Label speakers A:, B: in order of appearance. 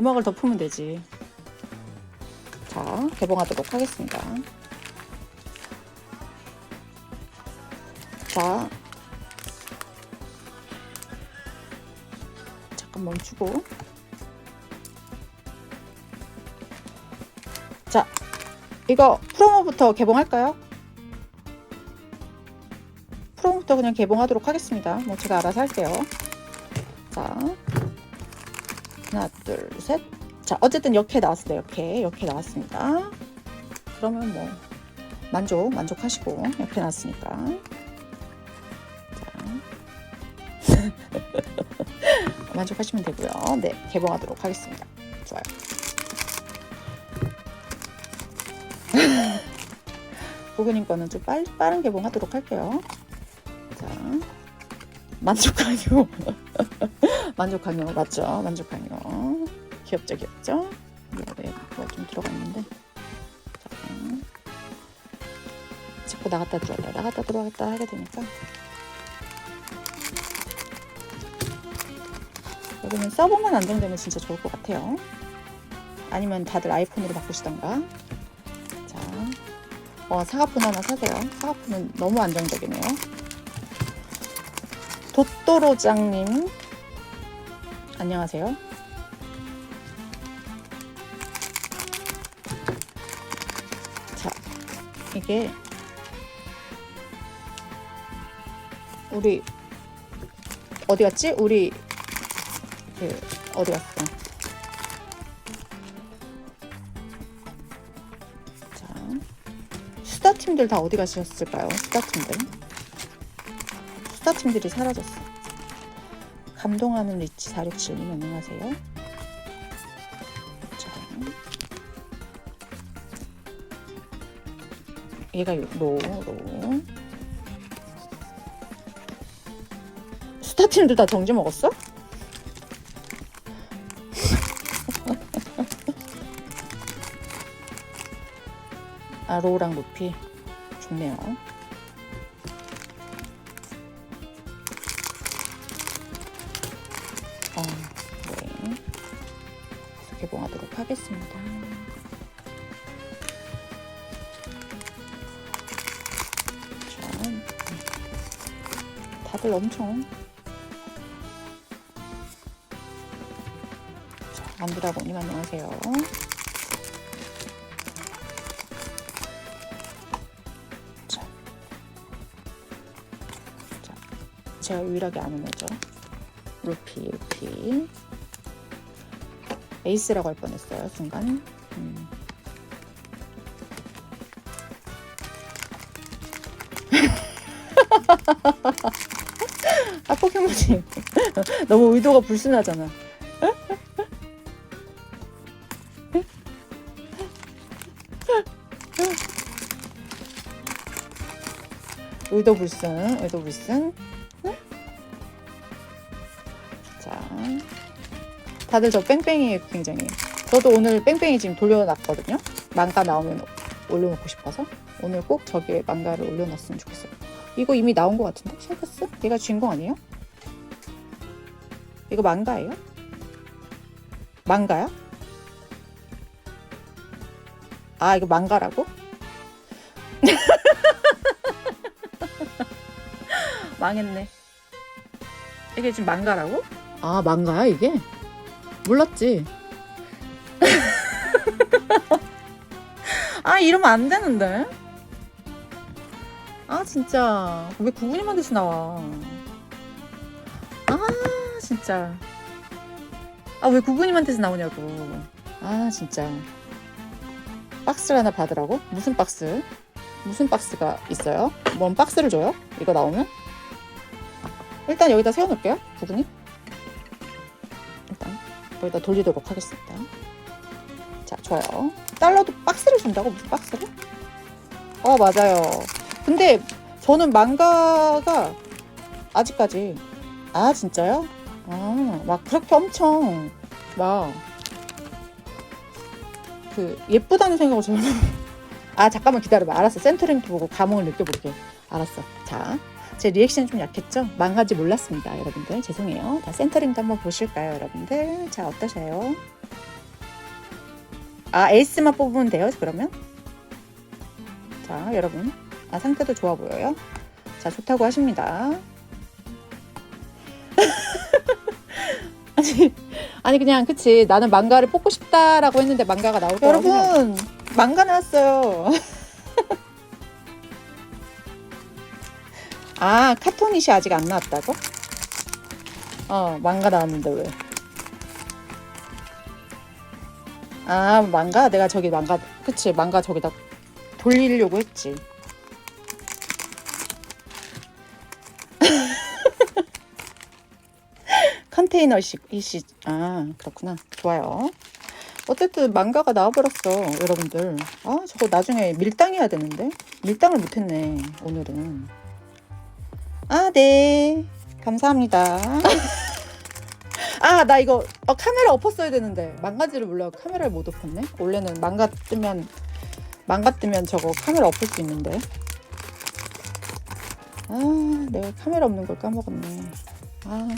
A: 음악을 덮으면 되지. 자, 개봉하도록 하겠습니다. 자, 잠깐 멈추고. 자, 이거 프로모부터 개봉할까요? 프로모부터 그냥 개봉하도록 하겠습니다. 뭐 제가 알아서 할게요. 자, 하나, 둘, 셋. 자, 어쨌든 이렇게 나왔어요. 이렇게 이렇게 나왔습니다. 그러면 뭐 만족, 만족하시고 이렇게 나왔으니까. 자, 만족하시면 되고요. 네, 개봉하도록 하겠습니다. 좋아요. 고객님 거는 좀 빨, 빠른 개봉하도록 할게요. 자, 만족하요. 만족하요 맞죠? 만족하요. 귀엽죠, 귀엽죠? 이거에 뭐가 좀 들어가 있는데. 자, 자꾸 나갔다 들어왔다, 나갔다 들어왔다 하게 되니까. 여기는 서버만 안정되면 진짜 좋을 것 같아요. 아니면 다들 아이폰으로 바꾸시던가. 자, 어, 사과폰 하나 사세요. 사과폰은 너무 안정적이네요. 도또로장님, 안녕하세요. 자, 이게 우리 어디 갔지? 우리 그 어디 갔어? 자, 수다 팀들 다 어디 가셨을까요? 수다 팀들. 수다 팀들이 사라졌어. 감동하는 리치 467님 안녕하세요. 자, 얘가 요- 로, 로. 수다 팀들 다 정지 먹었어? 아, 로우랑 루피. 좋네요. 개봉하도록 하겠습니다. 다들 엄청 자, 안드라고님 안녕하세요. 자, 자, 제가 유일하게 아는 애죠. 루피, 루피. 에이스라고 할 뻔했어요, 순간. 음. 아, 포켓몬이 너무 의도가 불순하잖아. 의도 불순, 의도 불순. 다들 저 뺑뺑이 굉장히. 저도 오늘 뺑뺑이 지금 돌려놨거든요. 망가 나오면 올려놓고 싶어서 오늘 꼭 저기에 망가를 올려놨으면 좋겠어요. 이거 이미 나온 것 같은데? 샬크스? 얘가 주인공 아니에요? 이거 망가예요? 망가야? 아 이거 망가라고? 망했네. 이게 지금 망가라고? 아 망가야 이게? 몰랐지. 아 이러면 안 되는데. 아 진짜 왜 구분이 만듯이 나와? 아 진짜. 아 왜 구분이만듯이 나오냐고. 아 진짜. 박스를 하나 받으라고? 무슨 박스? 무슨 박스가 있어요? 뭔 박스를 줘요? 이거 나오면? 일단 여기다 세워놓을게요. 부분이. 여기다 돌리도록 하겠습니다. 자, 좋아요. 달러도 박스를 준다고? 무슨 박스를? 어, 맞아요. 근데 저는 망가가 아직까지 아, 진짜요? 아, 막 그렇게 엄청 막 그 예쁘다는 생각을 저는 아 잠깐만 기다려봐 알았어 센터링 보고 감흥을 느껴볼게 알았어 자 제 리액션 좀 약했죠? 망가지 몰랐습니다 여러분들. 죄송해요. 자 센터링도 한번 보실까요 여러분들? 자 어떠세요? 아 에이스만 뽑으면 돼요 그러면? 자 여러분. 아 상태도 좋아 보여요? 자 좋다고 하십니다. 아니 아니 그냥 그치. 나는 망가를 뽑고 싶다라고 했는데 망가가 나올 거라고 여러분 망가 나왔어요 아 카토닛이 아직 안 나왔다고? 어 망가 나왔는데 왜? 아 망가? 내가 저기 망가 그치 망가 저기다 돌리려고 했지. 컨테이너식 이시 아 그렇구나. 좋아요. 어쨌든 망가가 나와버렸어 여러분들. 아 저거 나중에 밀당해야 되는데? 밀당을 못했네 오늘은 아 네. 감사합니다. 아 나 이거 어, 카메라 엎었어야 되는데. 망가지를 몰라 카메라를 못 엎었네. 원래는 망가 뜨면 망가 뜨면 저거 카메라 엎을 수 있는데. 아 내가 카메라 없는 걸 까먹었네. 아